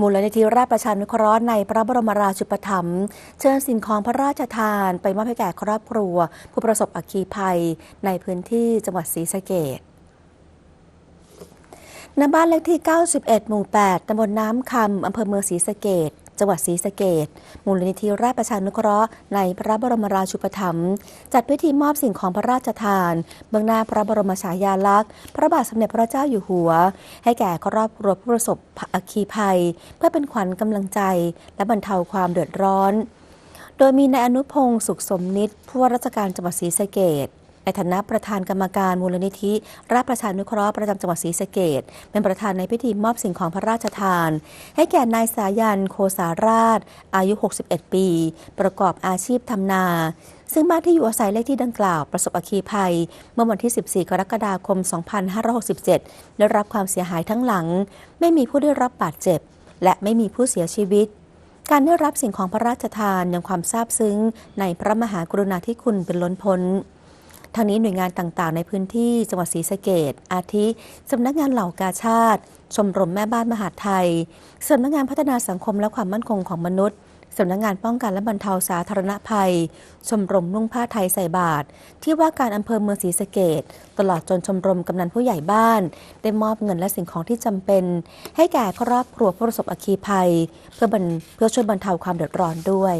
มูลนิธิราชประชานุเคราะห์ในพระบรมราชูปถัมภ์เชิญสิ่งของพระราชทานไปมอบให้แก่ครอบครัว ผู้ประสบอัคคีภัย ในพื้นที่จังหวัดศรีสะเกษณบ้านเลขที่ 91 หมู่ 8 ตำบลน้ำคำ อำเภอเมืองศรีสะเกษ จังหวัดศรีสะเกษมูลนิธิราชประชานุเคราะห์ในพระบรมราชูปถัมภ์จัดพิธีมอบสิ่งของพระราชทาน เบื้องหน้าพระบรมฉายาลักษณ์ พระบาทสมเด็จพระเจ้าอยู่หัว ให้แก่ครอบครัวผู้ประสบอัคคีภัย เพื่อเป็นขวัญกำลังใจ และบรรเทาความเดือดร้อน โดยมีนายอนุพงศ์สุขสมนิตผู้ว่าราชการจังหวัดศรีสะเกษ ในฐานะประธานกรรมการมูลนิธิราชประชานุเคราะห์ประจำจังหวัดศรีสะเกษเป็นประธานในพิธีมอบสิ่งของพระราชทาน ให้แก่นายสายันโคสาราช อายุ 61 ปี ประกอบอาชีพทำนา ซึ่งบ้านที่อยู่อาศัยเลขที่ดังกล่าวประสบอัคคีภัย เมื่อวันที่ 14 กรกฎาคม 2567 ได้รับความเสียหายทั้งหลัง ไม่มีผู้ได้รับบาดเจ็บ และไม่มีผู้เสียชีวิตการได้รับสิ่งของพระราชทานยังความซาบซึ้งในพระมหากรุณาธิคุณเป็นล้นพ้น ทางนี้หน่วยงานต่างๆ ในพื้นที่จังหวัดศรีสะเกดอาทิสำนักงานเหล่ากาชาติ ชมรมแม่บ้านมหาไทยสำนักงานพัฒนาสังคมและความมั่นคงของมนุษย์สำนักงานป้องกันและบรรเทาสาธารณภัย ชมรมนุ่งผ้าไทยใส่บาตรที่ว่าการอำเภอเมืองศรีสะเกดตลอดจนชมรมกำนันผู้ใหญ่บ้าน ได้มอบเงินและสิ่งของที่จำเป็น ให้แก่ครอบครัวผู้ประสบอัคคีภัย เพื่อบรเพื่อช่วยบรรเทาความเดือดร้อนด้วย